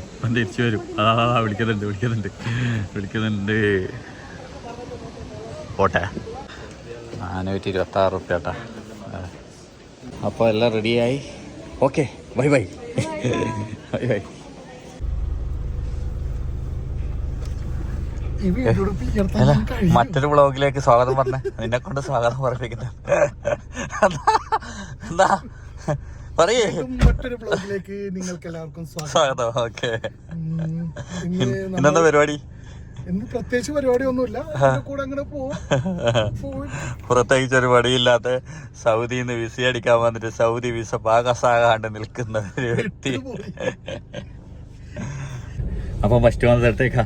ഇപ്പം തിരിച്ചു വരും. അതാ വിളിക്കുന്നുണ്ട് വിളിക്കുന്നുണ്ട് വിളിക്കുന്നുണ്ട്. പോട്ടെ. നാനൂറ്റി ഇരുപത്തി ആറ് റുപ്യ കേട്ടാ അപ്പോൾ എല്ലാം റെഡിയായി. Okay bye bye. Bye bye. അല്ല മറ്റൊരു ബ്ലോഗിലേക്ക് സ്വാഗതം പറഞ്ഞ നിന്നെ കൊണ്ട് സ്വാഗതം പറയിപ്പിക്കുന്ന എന്താ? പറയേ. മറ്റൊരു ബ്ലോഗിലേക്ക് നിങ്ങൾക്ക് എല്ലാവർക്കും സ്വാഗതം ഓക്കെ. ഇന്നെന്താ പരിപാടി? ഇന്ന് പ്രത്യേകിച്ച് പരിപാടി ഒന്നുമില്ല കൂടെ അങ്ങനെ പോയി. പ്രത്യേകിച്ച് ഒരു പടിയില്ലാത്ത സൗദിയിൽ നിന്ന് വിസ അടിക്കാൻ വന്നിട്ട് സൗദി വിസ പാകസാകാണ്ട് നിൽക്കുന്ന ഒരു വ്യക്തി. അപ്പൊ ഫസ്റ്റ് വന്നതിടത്തേക്കാ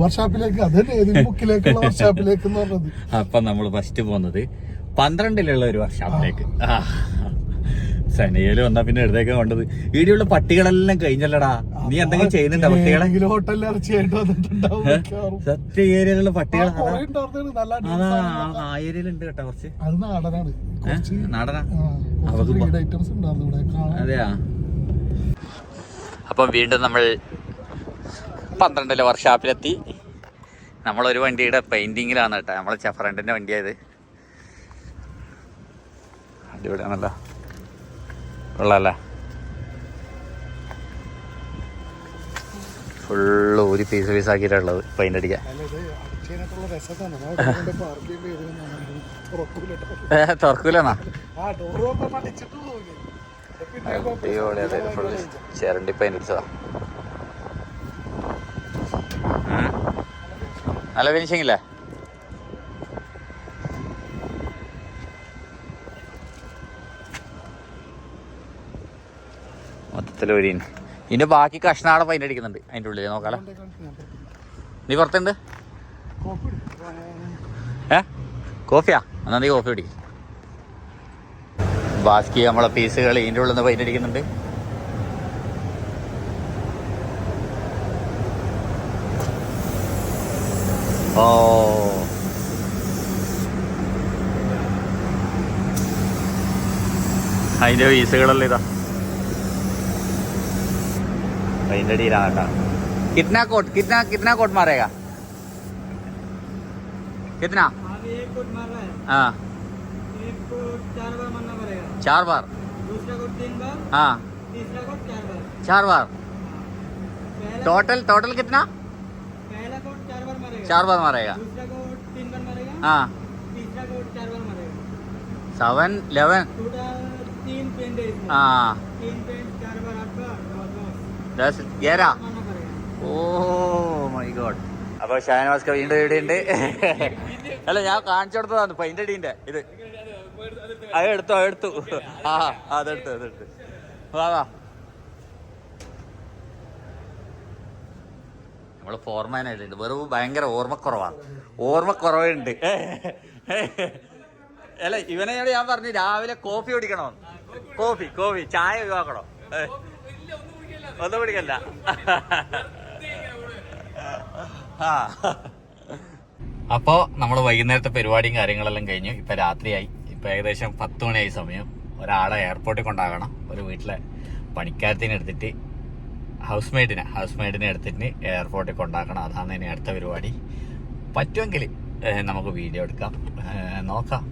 വർഷാപ്പിലേക്ക് അത് തന്നെ ബുക്കിലേക്കുള്ള വർഷാപ്പിലേക്ക് അപ്പൊ നമ്മൾ ഫസ്റ്റ് പോകുന്നത് പന്ത്രണ്ടിലുള്ള ഒരു വർഷാപ്പിലേക്ക്. ആ. സനയിൽ വന്നാ പിന്നെ എടുത്തേക്ക് വേണ്ടത് ഈടെയുള്ള പട്ടികളെല്ലാം കഴിഞ്ഞല്ലടാ. നീ എന്തെങ്കിലും ചെയ്യുന്നുണ്ടോ പട്ടികളെ. സത്യ ഏരിയയിലുള്ള പട്ടികൾ അതാ. ആ ഏരിയയിലുണ്ട് കേട്ടോ കുറച്ച്. നാടനാ? അതെയാ? അപ്പം വീണ്ടും നമ്മൾ പന്ത്രണ്ടിലെ വർക്ക്ഷോപ്പിലെത്തി. നമ്മളൊരു വണ്ടിയുടെ പെയിന്റിങ്ങിലാണ് കേട്ടോ. നമ്മളെ ഫ്രണ്ടിന്റെ വണ്ടിയായത് അടിപൊളിയാണല്ലോ. കൊള്ളാല്ലേ ഫുള്ള് ഒരു പീസ് പീസ് ആക്കിയിട്ടുള്ളത് പെയിന്റ് അടിക്കാൻ. തുറക്കൂലെന്നാ? അടിപൊളി അതെ ഫുള്ള് ചിരണ്ടി അടിച്ചതാ. നല്ല ഫിനിഷിംഗ് ഇല്ലേ? മൊത്തത്തിൽ ഒരു ഇതിന്റെ ബാക്കി കഷ്ണാടെ പൈന്റെ അടിക്കുന്നുണ്ട്. അതിന്റെ ഉള്ളിൽ നോക്കാലോ. നീ പുറത്തുണ്ട്. ഏ? കോഫിയാ? എന്നാ നീ കോഫി കുടിക്കും. ബാക്കി നമ്മളെ പീസുകൾ ഇതിന്റെ ഉള്ളിൽ നിന്ന് പെയിന്റ് അടിക്കുന്നുണ്ട്. ഓ. അതിന്റെ പീസുകളല്ലേ ഇതാ. भाई लड़ी रहा था। कितना कोट कितना कितना कोट मारेगा? कितना? एक कोट मार रहा है। हाँ। एक कोट चार बार मारना पड़ेगा। चार बार? दूसरा कोट तीन बार। हाँ। तीसरा कोट चार बार। चार बार? टोटल टोटल कितना? पहला कोट चार बार मारेगा। चार बार मारेगा। दूसरा कोट तीन बार मारेगा। हाँ। तीसरा कोट चार बार मारेगा। सेवन इलेवन टोटल तीन पेंट हाँ तीन पेंट चार बार आठ बार। ഓ മൈ ഗോഡ് അപ്പൊ ഷാനവാസ്ക വീണ്ടും ഇവിടെ ഉണ്ട്. അല്ല ഞാൻ കാണിച്ചു കൊടുത്തതാണ് പൈന്റെ അടീന്റെ ഇത് അത് എടുത്തു അതെടുത്തു ആ അതെടുത്തു അതെടുത്തു വാ വാ. നമ്മൾ ഫോർമാനായിട്ടുണ്ട് വെറും ഭയങ്കര ഓർമ്മക്കുറവാണ്. ഓർമ്മക്കുറവുണ്ട്. അല്ല ഇവനെയോട് ഞാൻ പറഞ്ഞു രാവിലെ കോഫി കുടിക്കണോ കോഫി കോഫി ചായ ഒഴിവാക്കണോ. ഒന്നും പിടിക്കല്ല അപ്പോ നമ്മൾ വൈകുന്നേരത്തെ പരിപാടിയും കാര്യങ്ങളെല്ലാം കഴിഞ്ഞു ഇപ്പൊ രാത്രിയായി. ഇപ്പൊ ഏകദേശം പത്ത് മണിയായി സമയം. ഒരാളെ എയർപോർട്ടിൽ കൊണ്ടാകണം. ഒരു വീട്ടിലെ പണിക്കാരത്തിനെ എടുത്തിട്ട് ഹൗസ് മെയ്ഡിനെ ഹൗസ് മെയ്ഡിനെ എടുത്തിട്ട് എയർപോർട്ടിൽ കൊണ്ടാക്കണം. അതാണ് ഇനി അടുത്ത പരിപാടി. പറ്റുമെങ്കിൽ നമുക്ക് വീഡിയോ എടുക്കാം. നോക്കാം.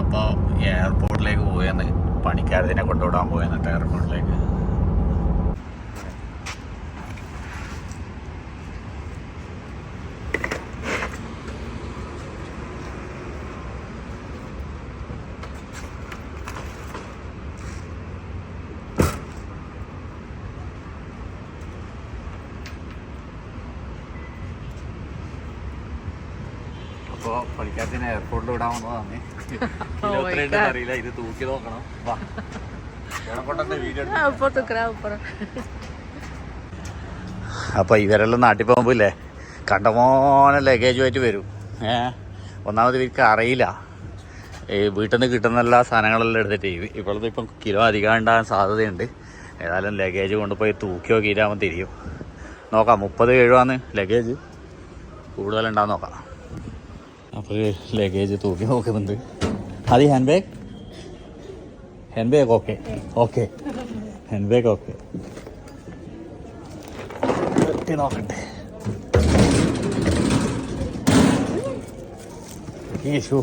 അപ്പോൾ എയർപോർട്ടിലേക്ക് പോയെന്ന് പണിക്കാരത്തിനെ കൊണ്ടുവിടാൻ പോയെന്നിട്ട് എയർപോർട്ടിലേക്ക് അപ്പോ പണിക്കാരത്തിന് എയർപോർട്ടിൽ വിടാൻ വന്നതാണ് ഇരുപത്തിരണ്ട് അറിയില്ല. ഇത് തൂക്കി നോക്കണം. വാ. അപ്പൊ ഇവരെല്ലാം നാട്ടിൽ പോകുമ്പില്ലേ കണ്ടമോനെ ലഗേജുമായിട്ട് വരും. ഏ? ഒന്നാമത് ഇവർക്ക് അറിയില്ല. ഈ വീട്ടിൽ നിന്ന് കിട്ടുന്ന എല്ലാ സാധനങ്ങളെല്ലാം എടുത്തിട്ട് ഇപ്പോഴത്തെ ഇപ്പം കിലോ അധികം ഉണ്ടാകാൻ സാധ്യതയുണ്ട്. ഏതായാലും ലഗേജ് കൊണ്ടുപോയി തൂക്കി നോക്കിയിട്ടാകുമ്പോൾ തിരിയും. നോക്കാം മുപ്പത് എഴുപതാണ് ലഗേജ് കൂടുതലുണ്ടാകാൻ നോക്കാം. അപ്പോൾ ലഗേജ് തൂക്കി നോക്കുന്നുണ്ട് അത് hand bag hand bag okay okay hand bag okay മുട്ടി നോക്കട്ടെ Yesu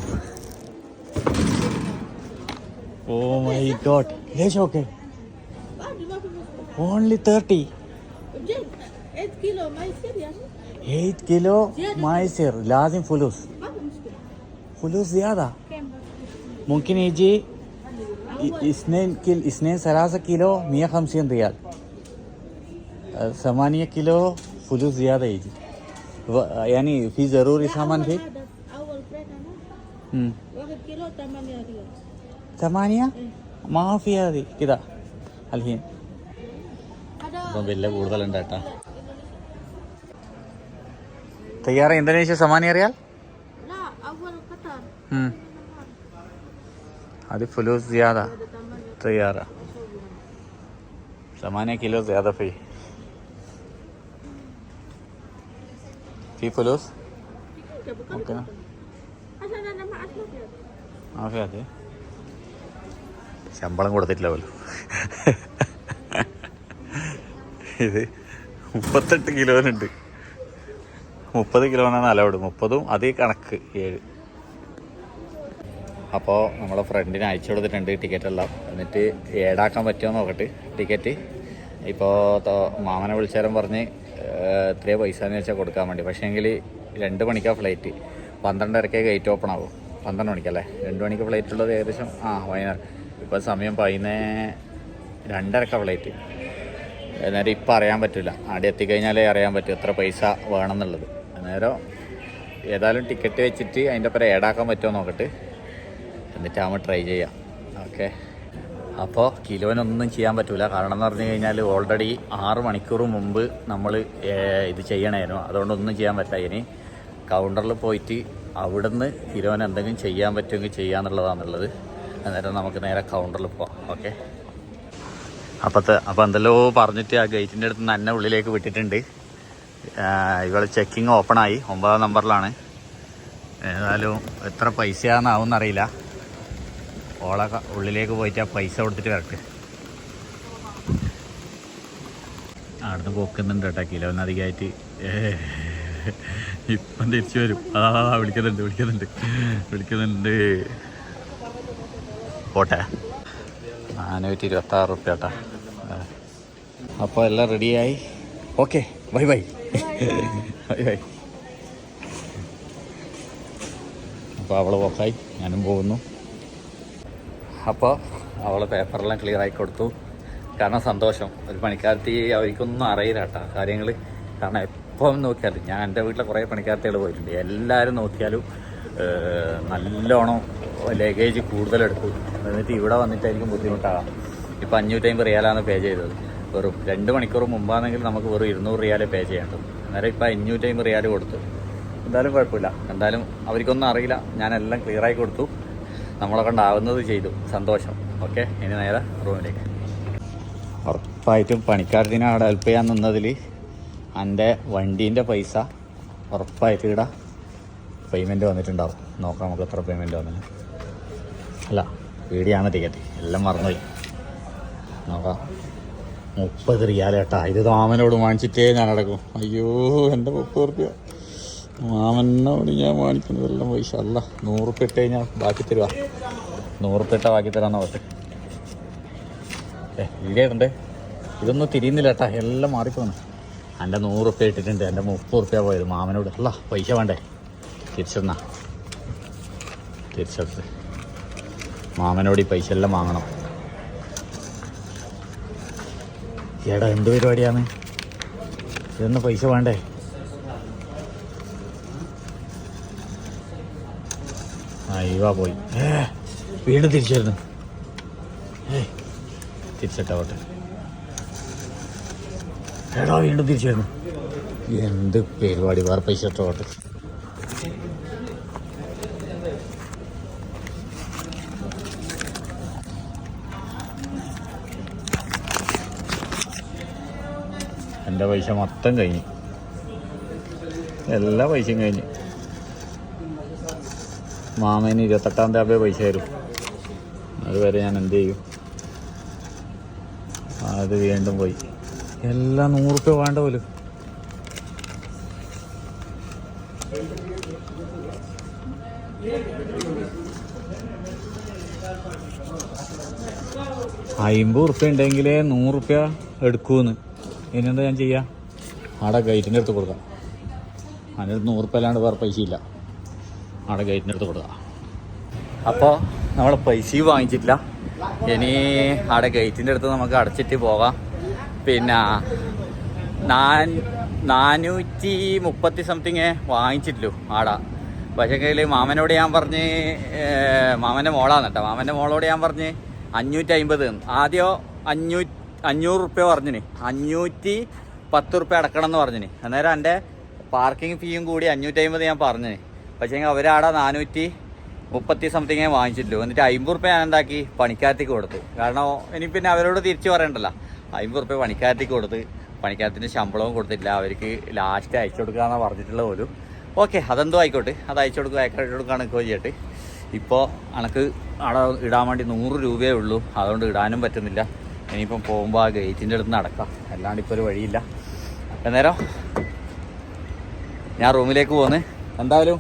oh my god Yesu okay only thirty ايت كيلو ما يصير يعني 8 كيلو ما يصير لازم فلوس ما في مشكله فلوس زيادة كم ممكن يجي ي- اثنين كيلو اثنين ثلاثة كيلو 150 ريال آه، ثمانية كيلو فلوس زيادة يجي و- يعني في ضروري سامان في هذا اول فريق انا مم. واحد كيلو 8 ريال ثمانية ما في هذه كذا الحين هذا ഇപ്പം വലിയ കൂടുതലുണ്ട് കേട്ടാ തയ്യാറ ഇന്തോനേഷ്യ സമാനി അറിയാൽ لا اول قطر അത് ഫുലൂസ് സിയാദ هذا 8 തയ്യാറ ثمانية كيلو زيادة فيه في فلوس؟ ممكن عشان انا ما اعرف ആ ഫി അതെ ശമ്പളം കൊടുത്തിട്ടില്ല പോലും ഇത് മുപ്പത്തെട്ട് കിലോനുണ്ട് മുപ്പത് കിലോനാണ് അലൗഡ്. മുപ്പതും അതേ കണക്ക് ഏഴ്. അപ്പോൾ നമ്മളെ ഫ്രണ്ടിന് അയച്ചു കൊടുത്തിട്ടുണ്ട് ടിക്കറ്റ് എല്ലാം എന്നിട്ട് ഏടാക്കാൻ പറ്റുമോ നോക്കട്ടെ ടിക്കറ്റ്. ഇപ്പോൾ മാമനെ വിളിച്ചാലും പറഞ്ഞ് എത്രയോ പൈസ എന്ന് വെച്ചാൽ കൊടുക്കാൻ വേണ്ടി. പക്ഷേ എങ്കിൽ രണ്ട് മണിക്കാണ് ഫ്ലൈറ്റ്. പന്ത്രണ്ടരക്കേ ഗേറ്റ് ഓപ്പൺ ആവും. പന്ത്രണ്ട് മണിക്കല്ലേ രണ്ട് മണിക്ക് ഫ്ലൈറ്റ് ഉള്ളത് ഏകദേശം ആ വൈകുന്നേരം. ഇപ്പോൾ സമയം പതിനേ രണ്ടരക്ക ഫ്ലൈറ്റ് എന്നാലും ഇപ്പം അറിയാൻ പറ്റില്ല അവിടെ എത്തിക്കഴിഞ്ഞാലേ അറിയാൻ പറ്റും എത്ര പൈസ വേണമെന്നുള്ളത് അന്നേരം ഏതായാലും ടിക്കറ്റ് വെച്ചിട്ട് അതിന്റെ ഒപ്പം ഏടാക്കാൻ പറ്റുമോ നോക്കട്ടെ. എന്നിട്ടാകുമ്പോൾ ട്രൈ ചെയ്യാം. ഓക്കെ അപ്പോൾ കിലോനൊന്നും ചെയ്യാൻ പറ്റില്ല കാരണം എന്ന് പറഞ്ഞു കഴിഞ്ഞാൽ ഓൾറെഡി ആറ് മണിക്കൂർ മുമ്പ് നമ്മൾ ഇത് ചെയ്യണമായിരുന്നു അതുകൊണ്ടൊന്നും ചെയ്യാൻ പറ്റില്ല. ഇനി കൗണ്ടറിൽ പോയിട്ട് അവിടുന്ന് കിലോന് എന്തെങ്കിലും ചെയ്യാൻ പറ്റുമെങ്കിൽ ചെയ്യാന്നുള്ളതാണുള്ളത് അന്നേരം നമുക്ക് നേരെ കൗണ്ടറിൽ പോവാം. ഓക്കെ അപ്പത്തെ അപ്പോൾ എന്തെല്ലോ പറഞ്ഞിട്ട് ആ ഗേറ്റിന്റെ അടുത്ത് നിന്ന് എന്നെ ഉള്ളിലേക്ക് വിട്ടിട്ടുണ്ട്. ഇവൾ ചെക്കിങ് ആയി. ഒമ്പതാം നമ്പറിലാണ്. ഏതായാലും എത്ര പൈസയാണെന്നാവും അറിയില്ല ഓളെ ഉള്ളിലേക്ക് പോയിട്ട് ആ പൈസ കൊടുത്തിട്ട് വരട്ടെ. അവിടുന്ന് പോക്കുന്നുണ്ട് കേട്ടോ കിലോന് അധികമായിട്ട് ഇപ്പം തിരിച്ചു വരും. ആ വിളിക്കുന്നുണ്ട് വിളിക്കുന്നുണ്ട് വിളിക്കുന്നുണ്ട്. പോട്ടെ. നാനൂറ്റി ഇരുപത്തി ആറ് റുപ്യ കേട്ടാ. അപ്പോൾ എല്ലാം റെഡിയായി ഓക്കെ ബൈ ബൈ അപ്പോൾ അവൾ ഓക്കായി ഞാനും പോകുന്നു. അപ്പോൾ അവൾ പേപ്പറെല്ലാം ക്ലിയർ ആയി കൊടുത്തു. കാരണം സന്തോഷം. ഒരു പണിക്കാരത്തി അവർക്കൊന്നും അറിയില്ല കേട്ടോ കാര്യങ്ങൾ കാരണം എപ്പം നോക്കിയാലും ഞാൻ എന്റെ വീട്ടിലെ കുറേ പണിക്കാർത്തികൾ പോയിട്ടുണ്ട്. എല്ലാവരും നോക്കിയാലും നല്ലോണം ലഗേജ് കൂടുതലെടുത്തു എന്നിട്ട് ഇവിടെ വന്നിട്ടായിരിക്കും ബുദ്ധിമുട്ടാകാം ഇപ്പം അഞ്ഞൂറ്റമ്പത് റിയാലാണ് പേ ചെയ്തത്. വെറും രണ്ട് മണിക്കൂർ മുമ്പാണെങ്കിൽ നമുക്ക് വെറും ഇരുന്നൂറ് റിയാൽ പേ ചെയ്യേണ്ടത് അന്നേരം ഇപ്പം അഞ്ഞൂറ്റമ്പത് റിയാൽ കൊടുത്തു. എന്തായാലും കുഴപ്പമില്ല. എന്തായാലും അവർക്കൊന്നും അറിയില്ല. ഞാനെല്ലാം ക്ലിയറായി കൊടുത്തു. നമ്മളെ കൊണ്ടാവുന്നത് ചെയ്തു. സന്തോഷം. ഓക്കെ? ഇനി നേരെ റൂമിലേക്ക്. ഉറപ്പായിട്ടും പണിക്കാരത്തിന് അവിടെ ഹെൽപ്പ് ചെയ്യാൻ നിന്നതിൽ എന്റെ വണ്ടീന്റെ പൈസ ഉറപ്പായിട്ട് ഇവിടെ പേയ്മെന്റ് വന്നിട്ടുണ്ടാവും. നോക്കാം നമുക്ക് എത്ര പേയ്മെന്റ് വന്നു അല്ല വീടിയാണ് ടിക്കറ്റ് എല്ലാം മറന്നുപോയി. നോക്കാം. മുപ്പത് റിയാലേട്ടാ ഇത് മാമനോട് വാങ്ങിച്ചിട്ടേ ഞാൻ അടക്കും. അയ്യോ എന്റെ മുപ്പത് റുപ്യ മാമനോട് ഞാൻ വാങ്ങിക്കുന്നതെല്ലാം പൈസ. അല്ല നൂറുപ്യ ഇട്ട് കഴിഞ്ഞാൽ ബാക്കി തരുക നൂറുപ്യ ഇട്ട ബാക്കി തരാമെന്ന് പറ്റും ഏ ഇല്ലേണ്ടേ ഇതൊന്നും തിരിയുന്നില്ല ഏട്ടാ. എല്ലാം മാറിപ്പോന്നു. എന്റെ നൂറുപ്യ ഇട്ടിട്ടുണ്ട്. എന്റെ മുപ്പത് റുപ്യ പോയത് മാമനോട്. അല്ല പൈസ വേണ്ടേ? തിരിച്ചെന്നാ. തിരിച്ചെടുത്ത്. മാമനോട് ഈ പൈസ എല്ലാം വാങ്ങണം. എടാ എന്ത് പരിപാടിയാണ്? ചേട്ടന് പൈസ വേണ്ടേ? അയ്യോ പോയി. ഏ വീണ്ടും തിരിച്ചായിരുന്നു ഏ തിരിച്ചിട്ടാവട്ടെ എടാ വീണ്ടും തിരിച്ചായിരുന്നു എന്ത് പരിപാടി വേറെ പൈസ ഇട്ടോട്ടെ. എന്റെ പൈസ മൊത്തം കഴിഞ്ഞു. എല്ലാ പൈസയും കഴിഞ്ഞു. മാമേന് ഇരുപത്തെട്ടാം തീയതി പൈസ തരും അതുവരെ ഞാൻ എന്ത് ചെയ്യും? അത് വീണ്ടും പോയി. എല്ലാം നൂറുപ്യ വേണ്ട പോലും. അമ്പത് ഉറുപ്പ്യ ഉണ്ടെങ്കിലേ നൂറ് റുപ്യ എടുക്കൂന്ന്. ഇനിയെന്താ ഞാൻ ചെയ്യാ? ആടെ ഗൈറ്റിന്റെ അടുത്ത് കൊടുക്കാം. അതിനടുത്ത് അടുത്ത് നൂറ് റുപ്യ അല്ലാണ്ട് വേറെ പൈസ ഇല്ല. ആടെ ഗൈറ്റിന്റെ അടുത്ത് കൊടുക്കാം. അപ്പോൾ നമ്മൾ പൈസയും വാങ്ങിച്ചിട്ടില്ല. ഇനി ആടെ ഗേറ്റിന്റെ അടുത്ത് നമുക്ക് അടച്ചിട്ട് പോകാം. പിന്നെ നാനൂറ്റി മുപ്പത്തി സംതിങ് വാങ്ങിച്ചിട്ടുള്ളൂ ആട. പക്ഷേ കയ്യിൽ മാമനോട് ഞാൻ പറഞ്ഞ് മാമന്റെ മോളാന്നട്ടോ മാമന്റെ മോളോട് ഞാൻ പറഞ്ഞ് അഞ്ഞൂറ്റി അമ്പത്. ആദ്യം അഞ്ഞൂ അഞ്ഞൂറ് റുപ്യ പറഞ്ഞിന്. അഞ്ഞൂറ്റി പത്ത് റുപ്യ അടക്കണം എന്ന് പറഞ്ഞിന്. അന്നേരം എന്റെ പാർക്കിംഗ് ഫീയും കൂടി അഞ്ഞൂറ്റി അമ്പത് ഞാൻ പറഞ്ഞിന്. പക്ഷേ അവരവിടെ നാനൂറ്റി മുപ്പത്തി സംതിങ്ങേ വാങ്ങിച്ചിട്ടുള്ളൂ എന്നിട്ട് അമ്പത് റുപ്യ ഞാൻ എന്താക്കി? പണിക്കാരത്തേക്ക് കൊടുത്ത്. കാരണം ഇനി പിന്നെ അവരോട് തിരിച്ചു പറയണ്ടല്ലോ. അമ്പത് റുപ്യ പണിക്കാരത്തേക്ക് കൊടുത്ത്. പണിക്കാരത്തിന്റെ ശമ്പളവും കൊടുത്തില്ല അവർക്ക് ലാസ്റ്റ് അയച്ചു കൊടുക്കാന്നാണ് പറഞ്ഞിട്ടുള്ള പോലും. ഓക്കെ അതെന്തോ ആയിക്കോട്ടെ. അത് അയച്ചു കൊടുക്കുക അയച്ചു കൊടുക്കുകയാണ് ഇപ്പോൾ ചെയ്യട്ടെ. ഇപ്പോൾ അനക്ക് അവിടെ ഇടാൻ വേണ്ടി നൂറ് രൂപയേ ഉള്ളൂ. അതുകൊണ്ട് ഇടാനും പറ്റുന്നില്ല. ഇനിയിപ്പം പോകുമ്പോൾ ആ ഗേറ്റിന്റെ അടുത്ത് നടക്കാം. അല്ലാണ്ട് ഇപ്പോൾ ഒരു വഴിയില്ല. അന്നേരം ഞാൻ റൂമിലേക്ക് പോന്ന്. എന്തായാലും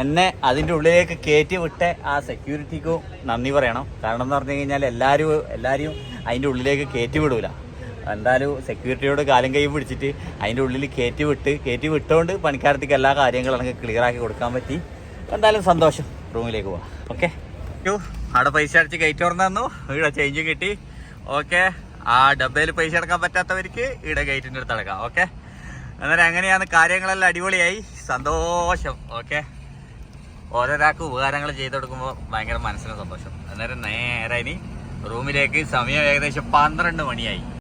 എന്നെ അതിന്റെ ഉള്ളിലേക്ക് കയറ്റി വിട്ട ആ സെക്യൂരിറ്റിക്കും നന്ദി പറയണം. കാരണം എന്ന് പറഞ്ഞു കഴിഞ്ഞാൽ എല്ലാവരും എല്ലാവരെയും അതിന്റെ ഉള്ളിലേക്ക് കയറ്റി വിടൂല. എന്തായാലും സെക്യൂരിറ്റിയോട് കാലും കൈ പിടിച്ചിട്ട് അതിന്റെ ഉള്ളിൽ കയറ്റി വിട്ട് കയറ്റി വിട്ടുകൊണ്ട് പണിക്കാരത്തേക്ക് എല്ലാ കാര്യങ്ങളും എനിക്ക് ക്ലിയർ ആക്കി കൊടുക്കാൻ പറ്റി. എന്തായാലും സന്തോഷം. റൂമിലേക്ക് പോവാം. ഓക്കെ? അവിടെ പൈസ അടിച്ച് കയറ്റി തുറന്നു തന്നു. ഇവിടെ ചേഞ്ച് കിട്ടി. ഓക്കെ ആ ഡബയിൽ പൈസ അടക്കാൻ പറ്റാത്തവർക്ക് ഇവിടെ ഗേറ്റിന്റെ അടുത്ത് അടക്കാം. ഓക്കെ അന്നേരം അങ്ങനെയാണ് കാര്യങ്ങളെല്ലാം അടിപൊളിയായി. സന്തോഷം. ഓക്കെ ഓരോരാൾക്ക് ഉപകാരങ്ങൾ ചെയ്തു കൊടുക്കുമ്പോൾ ഭയങ്കര മനസ്സിന് സന്തോഷം. അന്നേരം നേരെ ഇനി റൂമിലേക്ക് സമയം ഏകദേശം പന്ത്രണ്ട് മണിയായി.